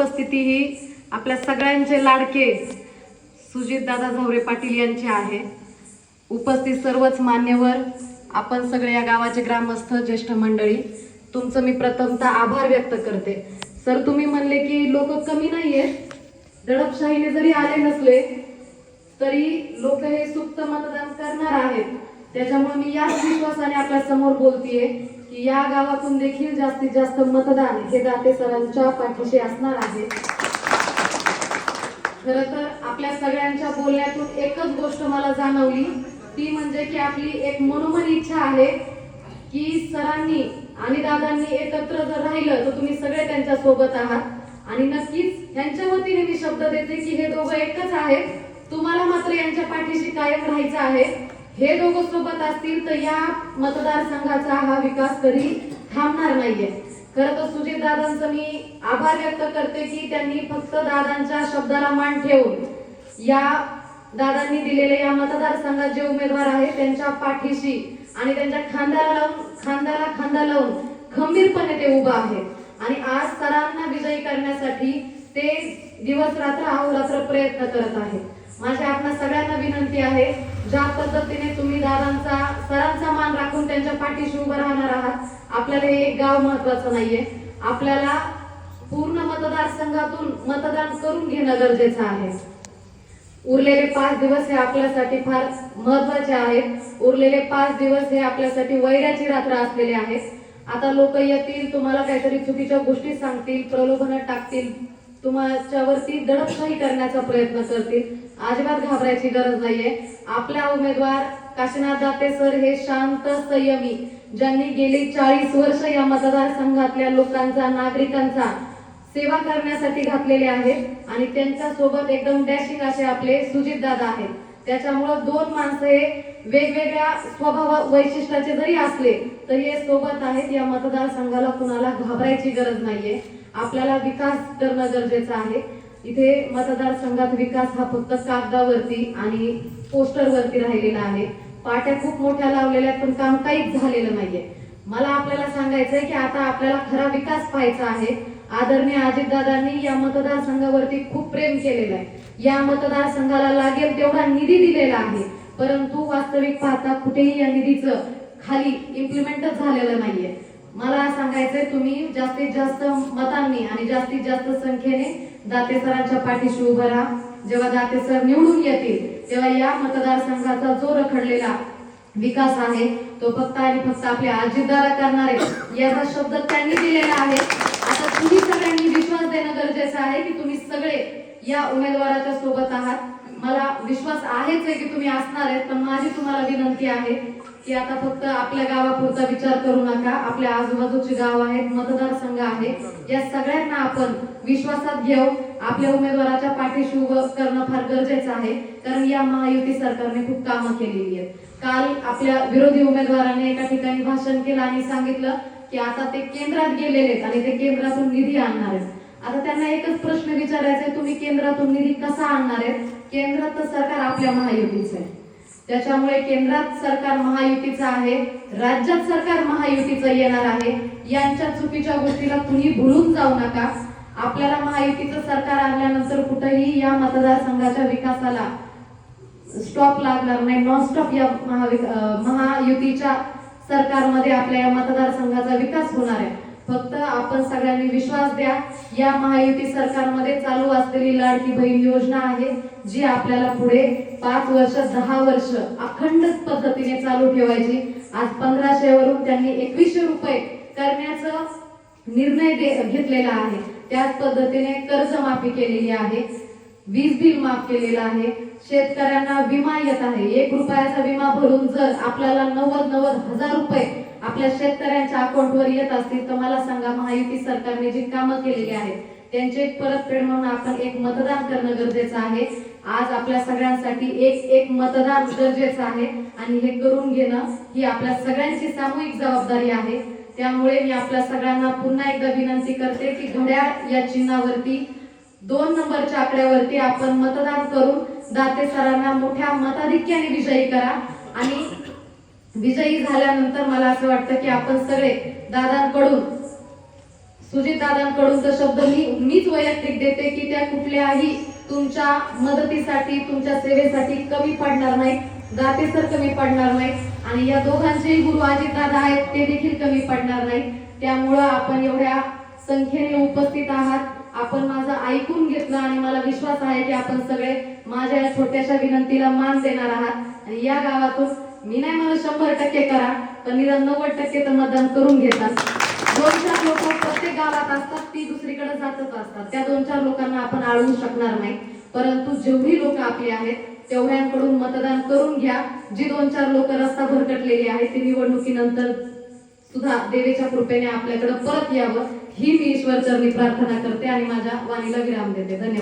उपस्थिती ही आपल्या सगळ्यांचे लाडके सुजित दादा झवरे पाटील यांचे आहे. उपस्थित सर्वच मान्यवर आपण सगळे या गावाचे ग्रामस्थ ज्येष्ठ मंडळी तुमचं मी प्रथमतः आभार व्यक्त करते. सर तुम्ही म्हणले की लोक कमी नाही आहेत दडपशाहीने जरी आले नसले तरी लोक हे सुप्त मतदान करणार आहेत. त्याच्यामुळे मी याच विश्वासाने आपल्यासमोर बोलतीये. की या गावातून देखील जास्तीत जास्त मतदान हे दाते सरांच्या पाठीशी असणार आहे. खर तर आपल्या सगळ्यांच्या बोलण्यातून एकच गोष्ट मला जाणवली. ती म्हणजे की आपली एक मनोमन इच्छा आहे की सरांनी आणि दादांनी एकत्र जर राहिलं तर तुम्ही सगळे त्यांच्यासोबत आहात. आणि नक्कीच यांच्या वतीने मी शब्द देते की हे दोघं एकच आहेत. तुम्हाला मात्र यांच्या पाठीशी कायम राहायचं आहे. हे दोघं सोबत असतील तर या मतदारसंघाचा हा विकास कधी थांबणार नाहीये. खरं तर सुजित दादांचं मी आभार व्यक्त करते की त्यांनी फक्त दादांच्या शब्दाला मान ठेवून या दादांनी दिलेल्या या मतदारसंघात जे उमेदवार आहेत त्यांच्या पाठीशी आणि त्यांच्या खांद्याला लावून खांद्याला खांदा लावून खंबीरपणे ते उभा आहे. आणि आज सरांना विजयी करण्यासाठी ते दिवस रात्र अहोरात्र प्रयत्न करत आहेत माझी आपल्या सगळ्यांना विनंती आहे ज्या पद्धतीने तुम्ही दादांचा सरांचा मान राखून त्यांच्या पाठीशी उभं राहणार आहात आपल्याला हे एक गाव महत्वाचं नाहीये. आपल्याला पूर्ण मतदारसंघातून मतदान करून घेणं गरजेचं आहे. उरलेले पाच दिवस हे आपल्यासाठी फार महत्त्वाचे आहेत. उरलेले पाच दिवस हे आपल्यासाठी वैराची रात्र असलेले आहेत. आता लोक येतील तुम्हाला काहीतरी चुकीच्या गोष्टी सांगतील प्रलोभन टाकतील. तुमच्यावरती दडपशाही करण्याचा प्रयत्न करतील. अजिबात घाबरायची गरज नाहीये. आपल्या उमेदवार काशीनाथ दाते सर हे शांत संयमी ज्यांनी गेली चाळीस वर्ष या मतदारसंघातल्या लोकांचा नागरिकांचा सेवा करण्यासाठी घातलेले आहेत आणि त्यांच्यासोबत एकदम डॅशिंग असे आपले सुजित दादा आहेत. त्याच्यामुळं दोन माणसं हे वेगवेगळ्या स्वभाव वैशिष्ट्याचे जरी असले तरी हे सोबत आहेत या मतदारसंघाला कुणाला घाबरायची गरज नाहीये. आपल्याला विकास करणं गरजेचं आहे. इथे मतदारसंघात विकास हा फक्त कागदावरती आणि पोस्टरवरती राहिलेला आहे. पाट्या खूप मोठ्या लावलेल्या आहेत पण काम काहीच झालेलं नाहीये. मला आपल्याला सांगायचंय की आता आपल्याला खरा विकास पाहायचा आहे. आदरणीय अजितदादांनी या मतदारसंघावरती खूप प्रेम केलेलं आहे. या मतदारसंघाला लागेल तेवढा निधी दिलेला आहे. परंतु वास्तविक पाहता कुठेही या निधीचं खाली इम्प्लिमेंटच झालेलं नाहीये. मला सांगायचंय तुम्ही जास्तीत जास्त मतांनी आणि जास्तीत जास्त संख्येने दाते सरांच्या पाठीशी उभं राहा. जेव्हा दाते सर निवडून येतील तेव्हा या मतदारसंघाचा जो रखडलेला विकास आहे तो फक्त आणि फक्त आपल्या आजीदारा करणारे. याचा शब्द त्यांनी दिलेला आहे. आता तुम्ही सगळ्यांनी विश्वास देणं गरजेचं आहे की तुम्ही सगळे या उमेदवाराच्या सोबत आहात. मला विश्वास आहेच आहे की तुम्ही असणार आहेत पण माझी तुम्हाला विनंती आहे की आता फक्त आपल्या गावापुरता विचार करू नका. आपल्या आजूबाजूची गाव आहेत मतदारसंघ आहे या सगळ्यांना आपण विश्वासात घेऊन आपल्या उमेदवाराच्या पाठीशी उभं करणं फार गरजेचं आहे. कारण या महायुती सरकारने खूप कामं केलेली आहेत. काल आपल्या विरोधी उमेदवाराने एका ठिकाणी भाषण केलं आणि सांगितलं की आता ते केंद्रात गेलेले आहेत आणि ते केंद्रातून निधी आणणार आहेत. आता त्यांना एकच प्रश्न विचारायचा आहे तुम्ही केंद्रातून निधी कसा आणणार आहेत? केंद्रात तर सरकार आपल्या महायुतीचं आहे. त्याच्यामुळे केंद्रात सरकार महायुतीचं आहे राज्यात सरकार महायुतीचं येणार आहे यांच्या चुकीच्या गोष्टीला कुणी भुलून जाऊ नका. आपल्याला महायुतीचं सरकार आणल्यानंतर कुठेही या मतदारसंघाच्या विकासाला स्टॉप लागणार नाही नॉनस्टॉप या महाविक महायुतीच्या सरकारमध्ये आपल्या या मतदारसंघाचा विकास होणार आहे. फक्त आपण सगळ्यांनी विश्वास द्या या महायुती सरकारमध्ये चालू असलेली लाडकी बहीण योजना आहे जी आपल्याला पुढे पाच वर्ष दहा वर्ष अखंड पद्धतीने चालू ठेवायची. आज पंधराशे वरून त्यांनी एकवीसशे रुपये करण्याचं निर्णय घेतलेला आहे. त्याच पद्धतीने कर्जमाफी केलेली आहे. वीज बिल माफ केलेलं आहे. शेतकऱ्यांना विमा येत आहे. एक रुपयाचा विमा भरून जर आपल्याला नव्वद नव्वद हजार रुपये आपल्या शेतकऱ्यांच्या अकाउंटवर येत असतील तर मला सांगा महायुती सरकारने जी कामं केलेली आहेत त्यांचे परतफेड म्हणून आपण एक मतदान करणं गरजेचं आहे. आज आपल्या सगळ्यांसाठी एक एक मतदान गरजेचं आहे आणि हे करून घेणं ही आपल्या सगळ्यांची सामूहिक जबाबदारी आहे. त्यामुळे मी आपल्या सगळ्यांना पुन्हा एकदा विनंती करते की घड्याळ या चिन्हावरती दोन नंबरच्या आकड्यावरती आपण मतदान करून दाते सरांना मोठ्या मताधिक्याने विजयी करा आणि विजयी झाल्यानंतर मला असं वाटतं की आपण सगळे दादांकडून सुजित दादांकडून तर शब्द मी मीच वैयक्तिक देते की त्या कुठल्याही तुमच्या मदतीसाठी तुमच्या सेवेसाठी कमी पडणार नाही दाते सर कमी पडणार नाही आणि या दोघांचेही गुरु अजित दादा आहेत ते देखील कमी पडणार नाही त्यामुळं आपण एवढ्या संख्येने उपस्थित आहात. आपण माझं ऐकून घेतलं आणि मला विश्वास आहे की आपण सगळे माझ्या या छोट्याशा विनंतीला मान देणार आहात. आणि या गावातून मी नाही म्हणत शंभर टक्के करा पण निदान नव्वद टक्के तर मतदान करून घेतात दोन चार लोक प्रत्येक गावात असतात ती दुसरीकडे जातच असतात. त्या दोन चार लोकांना आपण आळवू शकणार नाही. परंतु जेवढी लोक आपली आहेत तेवढ्यांकडून मतदान करून घ्या. जी दोन चार लोक रस्ता भरकटलेली आहेत ती निवडणुकीनंतर सुद्धा देवीच्या कृपेने आपल्याकडे परत यावं. ही मी ईश्वर चरणी प्रार्थना करते आणि माझ्या वाणीला विराम देते. धन्यवाद.